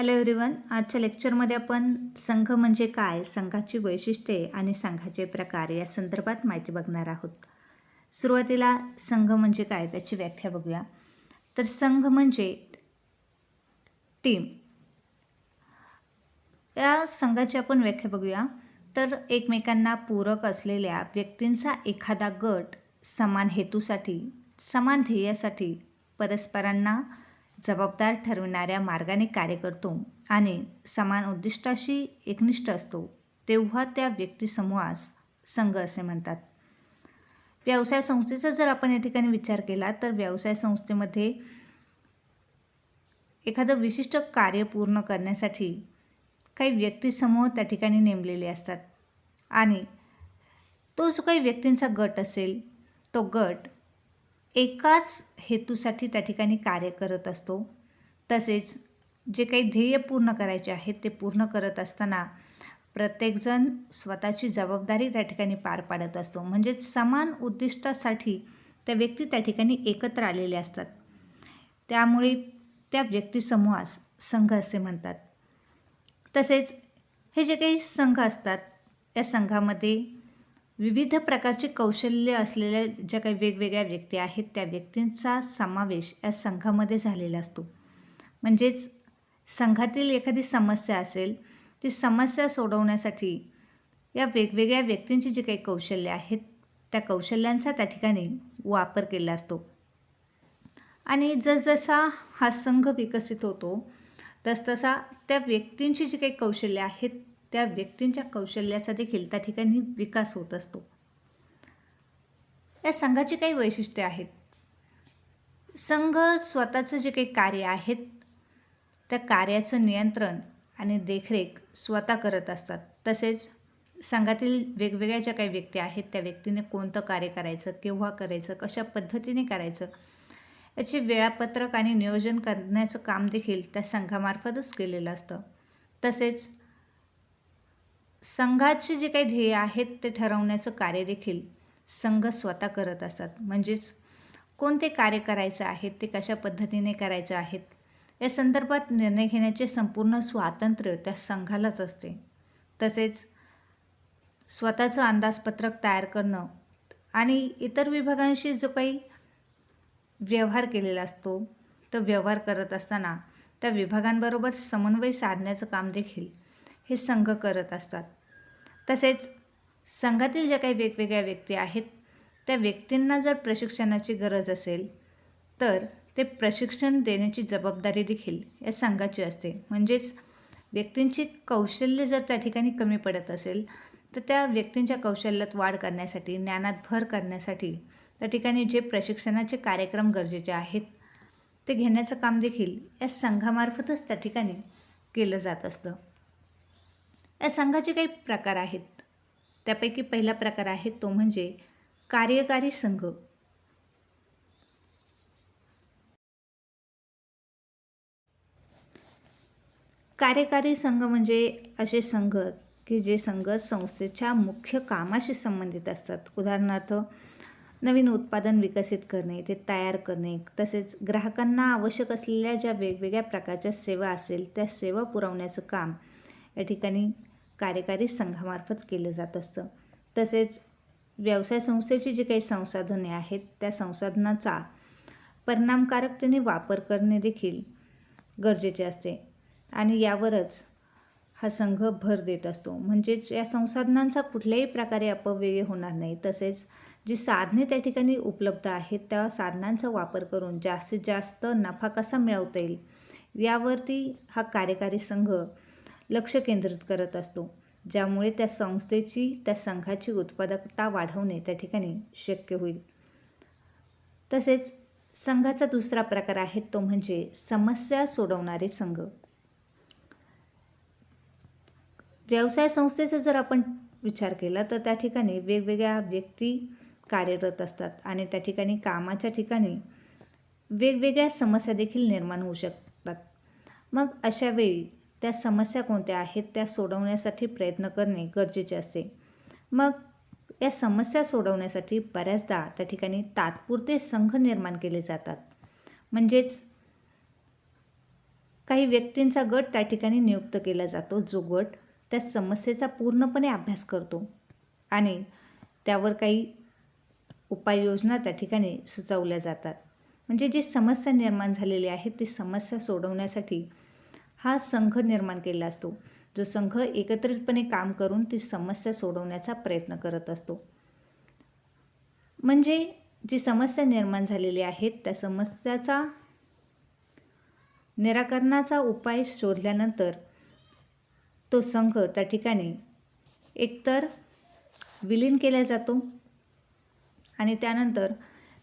Hello everyone आजच्या लेक्चरमध्ये आपण संघ म्हणजे काय? संघाची वैशिष्ट्ये आणि संघाचे प्रकार या संदर्भात माहिती बघणार आहोत. सुरुवातीला संघ म्हणजे काय त्याची व्याख्या बघूया. तर संघ म्हणजे टीम. या संघाची आपण व्याख्या बघूया. तर एकमेकांना पूरक असलेल्या व्यक्तींचा एखादा गट समान हेतूसाठी समान ध्येयासाठी परस्परांना जबाबदार ठरविणाऱ्या मार्गाने कार्य करतो आणि समान उद्दिष्टाशी एकनिष्ठ असतो तेव्हा त्या व्यक्तिसमूहास संघ असे म्हणतात. व्यवसाय संस्थेचा जर आपण या ठिकाणी विचार केला तर व्यवसाय संस्थेमध्ये एखादं विशिष्ट कार्य पूर्ण करण्यासाठी काही व्यक्तिसमूह त्या ठिकाणी नेमलेले असतात. आणि तो जो काही व्यक्तींचा गट असेल तो गट एकाच हेतूसाठी त्या ठिकाणी कार्य करत असतो. तसेच जे काही ध्येय पूर्ण करायचे आहेत ते पूर्ण करत असताना प्रत्येकजण स्वतःची जबाबदारी त्या ठिकाणी पार पाडत असतो. म्हणजेच समान उद्दिष्टासाठी त्या व्यक्ती त्या ठिकाणी एकत्र आलेल्या असतात. त्यामुळे त्या व्यक्तिसमूहास संघ असे म्हणतात. तसेच हे जे काही संघ असतात या संघामध्ये विविध प्रकारची कौशल्य असलेल्या ज्या काही वेगवेगळ्या व्यक्ती आहेत त्या व्यक्तींचा समावेश या संघामध्ये झालेला असतो. म्हणजेच संघातील एखादी समस्या असेल ती समस्या सोडवण्यासाठी या वेगवेगळ्या व्यक्तींची जी काही कौशल्य आहेत त्या कौशल्यांचा त्या ठिकाणी वापर केला असतो. आणि जसजसा हा संघ विकसित होतो तसतसा त्या व्यक्तींची जी काही कौशल्य आहेत त्या व्यक्तींच्या कौशल्याचा देखील त्या ठिकाणी विकास होत असतो. या संघाची काही वैशिष्ट्ये आहेत. संघ स्वतःचं जे काही कार्य आहेत त्या कार्याचं नियंत्रण आणि देखरेख स्वतः करत असतात. तसेच संघातील वेगवेगळ्या ज्या काही व्यक्ती आहेत त्या व्यक्तीने कोणतं कार्य करायचं केव्हा करायचं कशा पद्धतीने करायचं याचे वेळापत्रक आणि नियोजन करण्याचं काम देखील त्या संघामार्फतच केलेलं असतं. तसेच संघाचे जे काही ध्येय आहेत ते ठरवण्याचं कार्य देखील संघ स्वतः करत असतात. म्हणजेच कोणते कार्य करायचं आहे ते कशा पद्धतीने करायचं आहेत या संदर्भात निर्णय घेण्याचे संपूर्ण स्वातंत्र्य त्या संघालाच असते. तसेच स्वतःचं अंदाजपत्रक तयार करणं आणि इतर विभागांशी जो काही व्यवहार केलेला असतो तो व्यवहार करत असताना त्या विभागांबरोबर समन्वय साधण्याचं काम देखील हे संघ करत असतात. तसेच संघातील ज्या काही वेगवेगळ्या व्यक्ती आहेत त्या व्यक्तींना जर प्रशिक्षणाची गरज असेल तर ते प्रशिक्षण देण्याची जबाबदारी देखील या संघाची असते. म्हणजेच व्यक्तींची कौशल्य जर त्या ठिकाणी कमी पडत असेल तर त्या व्यक्तींच्या कौशल्यात वाढ करण्यासाठी ज्ञानात भर करण्यासाठी त्या ठिकाणी जे प्रशिक्षणाचे कार्यक्रम गरजेचे आहेत ते घेण्याचं काम देखील या संघामार्फतच त्या ठिकाणी केलं जात असतं. या संघाचे काही प्रकार आहेत. त्यापैकी पहिला प्रकार आहे तो म्हणजे कार्यकारी संघ. कार्यकारी संघ म्हणजे असे संघ की जे संघ संस्थेच्या मुख्य कामाशी संबंधित असतात. उदाहरणार्थ नवीन उत्पादन विकसित करणे ते तयार करणे तसेच ग्राहकांना आवश्यक असलेल्या ज्या वेगवेगळ्या प्रकारच्या सेवा असेल त्या सेवा पुरवण्याचं काम या ठिकाणी कार्यकारी संघामार्फत केलं जात असतं. तसेच व्यवसाय संस्थेची जी काही संसाधने आहेत त्या संसाधनाचा परिणामकारकतेने वापर करणे देखील गरजेचे असते. आणि यावरच हा संघ भर देत असतो. म्हणजेच या संसाधनांचा कुठल्याही प्रकारे अपव्यय होणार नाही. तसेच जी साधने त्या ठिकाणी उपलब्ध आहेत त्या साधनांचा वापर करून जास्तीत जास्त नफा कसा मिळवता येईल यावरती हा कार्यकारी संघ लक्ष केंद्रित करत असतो. ज्यामुळे त्या संस्थेची त्या संघाची उत्पादकता वाढवणे त्या ठिकाणी शक्य होईल. तसेच संघाचा दुसरा प्रकार आहे तो म्हणजे समस्या सोडवणारे संघ. व्यवसाय संस्थेचा जर आपण विचार केला तर त्या ठिकाणी वेगवेगळ्या व्यक्ती कार्यरत असतात आणि त्या ठिकाणी कामाच्या ठिकाणी वेगवेगळ्या समस्या देखील निर्माण होऊ शकतात. मग अशा वेळी त्या समस्या कोणत्या आहेत त्या सोडवण्यासाठी प्रयत्न करणे गरजेचे असते. मग या समस्या सोडवण्यासाठी बऱ्याचदा त्या ठिकाणी तात्पुरते संघ निर्माण केले जातात. म्हणजेच काही व्यक्तींचा गट त्या ठिकाणी नियुक्त केला जातो जो गट त्या समस्येचा पूर्णपणे अभ्यास करतो आणि त्यावर काही उपाययोजना त्या ठिकाणी सुचवल्या जातात. म्हणजे जी समस्या निर्माण झालेली आहे ती समस्या सोडवण्यासाठी हा संघ निर्माण केलेला असतो. जो संघ एकत्रितपणे काम करून ती समस्या सोडवण्याचा प्रयत्न करत असतो. म्हणजे जी समस्या निर्माण झालेली आहेत त्या समस्याचा निराकरणाचा उपाय शोधल्यानंतर तो संघ त्या ठिकाणी एकतर विलीन केला जातो आणि त्यानंतर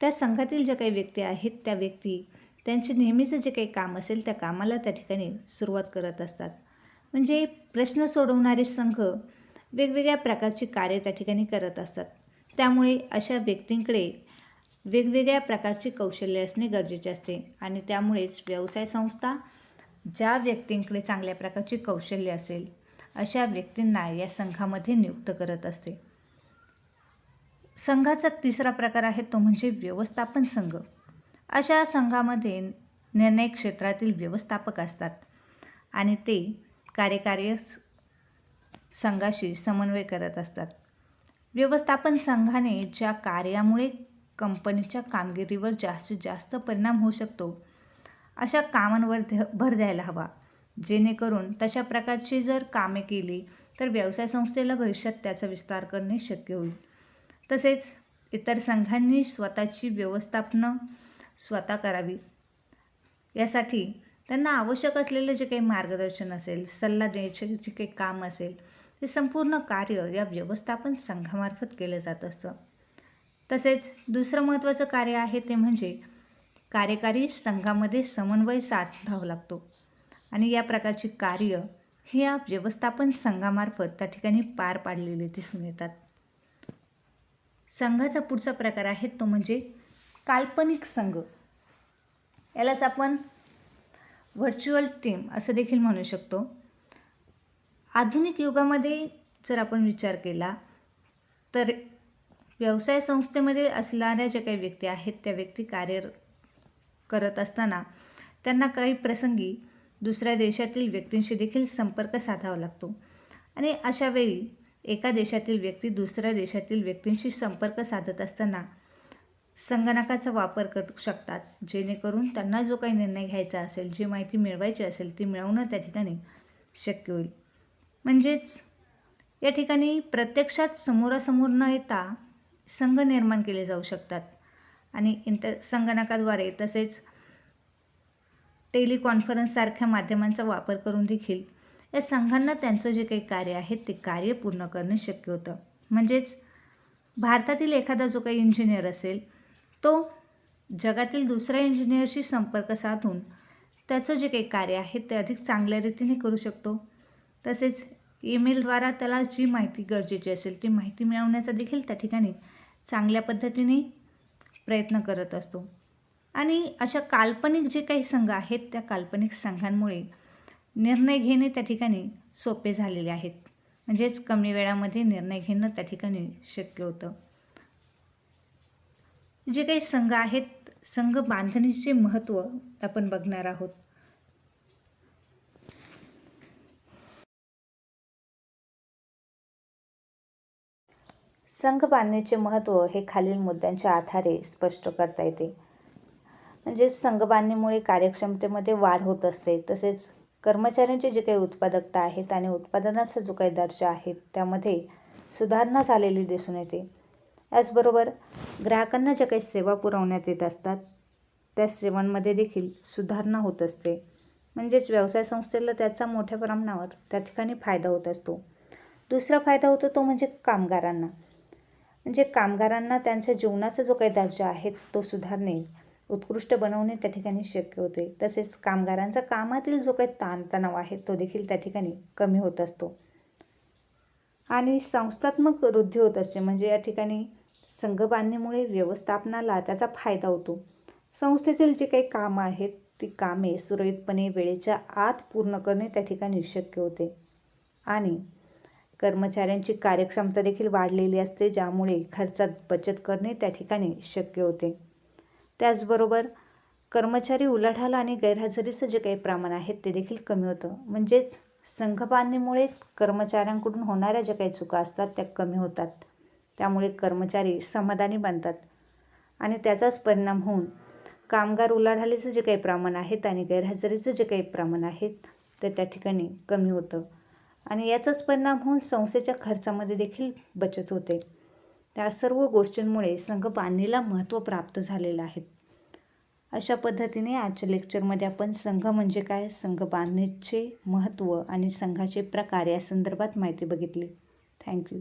त्या संघातील ज्या काही व्यक्ती आहेत त्या व्यक्ती त्यांचे नेहमीचं जे काही काम असेल त्या कामाला त्या ठिकाणी सुरुवात करत असतात. म्हणजे प्रश्न सोडवणारे संघ वेगवेगळ्या प्रकारची कार्य त्या ठिकाणी करत असतात. त्यामुळे अशा व्यक्तींकडे वेगवेगळ्या प्रकारची कौशल्य असणे गरजेचे असते आणि त्यामुळेच व्यवसाय संस्था ज्या व्यक्तींकडे चांगल्या प्रकारची कौशल्य असेल अशा व्यक्तींना या संघामध्ये नियुक्त करत असते. संघाचा तिसरा प्रकार आहे तो म्हणजे व्यवस्थापन संघ. अशा संघामध्ये निर्णय क्षेत्रातील व्यवस्थापक असतात आणि ते कार्यकारी संघाशी समन्वय करत असतात. व्यवस्थापन संघाने ज्या कार्यामुळे कंपनीच्या कामगिरीवर जास्तीत जास्त परिणाम होऊ शकतो अशा कामांवर ध भर द्यायला हवा. जेणेकरून तशा प्रकारची जर कामे केली तर व्यवसाय संस्थेला भविष्यात त्याचा विस्तार करणे शक्य होईल. तसेच इतर संघांनी स्वतःची व्यवस्थापनं स्वतः करावी. यासाठी त्यांना आवश्यक असलेलं जे काही मार्गदर्शन असेल सल्ला द्यायचे जे काही काम असेल ते संपूर्ण कार्य या व्यवस्थापन संघामार्फत केलं जात असतं. तसेच दुसरं महत्त्वाचं कार्य आहे ते म्हणजे कार्यकारी संघामध्ये समन्वय साधावा लागतो. आणि या प्रकारची कार्य ही या व्यवस्थापन संघामार्फत त्या ठिकाणी पार पाडलेली दिसून येतात. संघाचा पुढचा प्रकार आहे तो म्हणजे काल्पनिक संघ. यालाच आपण व्हर्च्युअल टीम असं देखील म्हणू शकतो. आधुनिक युगामध्ये जर आपण विचार केला तर व्यवसाय संस्थेमध्ये असणाऱ्या ज्या काही व्यक्ती आहेत त्या व्यक्ती कार्य करत असताना त्यांना काही प्रसंगी दुसऱ्या देशातील व्यक्तींशी देखील संपर्क साधावा लागतो. आणि अशा वेळी एका देशातील व्यक्ती दुसऱ्या देशातील व्यक्तींशी संपर्क साधत असताना संगणकाचा वापर करू शकतात. जेणेकरून त्यांना जो काही निर्णय घ्यायचा असेल जी माहिती मिळवायची असेल ती मिळवणं त्या ठिकाणी शक्य होईल. म्हणजेच या ठिकाणी प्रत्यक्षात समोरासमोर न येता संघ निर्माण केले जाऊ शकतात. आणि इंटर संगणकाद्वारे तसेच टेलिकॉन्फरन्ससारख्या माध्यमांचा वापर करून देखील या संघांना त्यांचं जे काही कार्य आहे ते कार्य पूर्ण करणे शक्य होतं. म्हणजेच भारतातील एखादा जो काही इंजिनियर असेल तो जगातील दुसऱ्या इंजिनियरशी संपर्क साधून त्याचं जे काही कार्य आहे ते अधिक चांगल्या रीतीने करू शकतो. तसेच ईमेलद्वारा त्याला जी माहिती गरजेची असेल ती माहिती मिळवण्याचा देखील त्या ठिकाणी चांगल्या पद्धतीने प्रयत्न करत असतो. आणि अशा काल्पनिक जे काही संघ आहेत त्या काल्पनिक संघांमुळे निर्णय घेणे त्या ठिकाणी सोपे झालेले आहेत. म्हणजेच कमी वेळामध्ये निर्णय घेणं त्या ठिकाणी शक्य होतं. जे काही संघ आहेत संघ बांधणीचे महत्त्व आपण बघणार आहोत. संघ बांधणीचे महत्त्व हे खालील मुद्द्यांच्या आधारे स्पष्ट करता येते. म्हणजे संघ बांधणीमुळे कार्यक्षमतेमध्ये वाढ होत असते. तसेच कर्मचाऱ्यांची जी काही उत्पादकता आहेत आणि उत्पादनाचा जो काही दर्जा आहे त्यामध्ये सुधारणा झालेली दिसून येते. याचबरोबर ग्राहकांना ज्या काही सेवा पुरवण्यात येत असतात त्या सेवांमध्ये देखील सुधारणा होत असते. म्हणजेच व्यवसाय संस्थेला त्याचा मोठ्या प्रमाणावर त्या ठिकाणी फायदा होत असतो. दुसरा फायदा होतो तो म्हणजे कामगारांना. म्हणजे कामगारांना त्यांच्या जीवनाचा जो काही दर्जा आहे तो सुधारणे उत्कृष्ट बनवणे त्या ठिकाणी शक्य होते. तसेच कामगारांचा कामातील जो काही ताणतणाव आहे तो देखील त्या ठिकाणी कमी होत असतो. आणि संस्थात्मक वृद्धी होत असते. म्हणजे या ठिकाणी संघ बांधणीमुळे व्यवस्थापनाला त्याचा फायदा होतो. संस्थेतील जे काही कामं आहेत ती कामे सुरळीतपणे वेळेच्या आत पूर्ण करणे त्या ठिकाणी शक्य होते. आणि कर्मचाऱ्यांची कार्यक्षमता देखील वाढलेली असते ज्यामुळे खर्चात बचत करणे त्या ठिकाणी शक्य होते. त्याचबरोबर कर्मचारी उलाढाल आणि गैरहजेरीचं जे काही प्रमाण आहे ते देखील कमी होतं. म्हणजेच संघबांधणीमुळे कर्मचाऱ्यांकडून होणाऱ्या ज्या काही चुका असतात त्या कमी होतात. त्यामुळे कर्मचारी समाधानी बनतात. आणि त्याचाच परिणाम होऊन कामगार उलाढालीचं जे काही प्रमाण आहेत आणि गैरहजेरीचं जे काही प्रमाण आहेत ते त्या ठिकाणी कमी होतं. आणि याचाच परिणाम होऊन संस्थेच्या खर्चामध्ये देखील बचत होते. त्या सर्व गोष्टींमुळे संघ बांधणीला महत्त्व प्राप्त झालेलं आहे. अशा पद्धतीने आजच्या लेक्चरमध्ये आपण संघ म्हणजे काय संघ बांधणीचे महत्त्व आणि संघाचे प्रकार या संदर्भात माहिती बघितली. थँक्यू.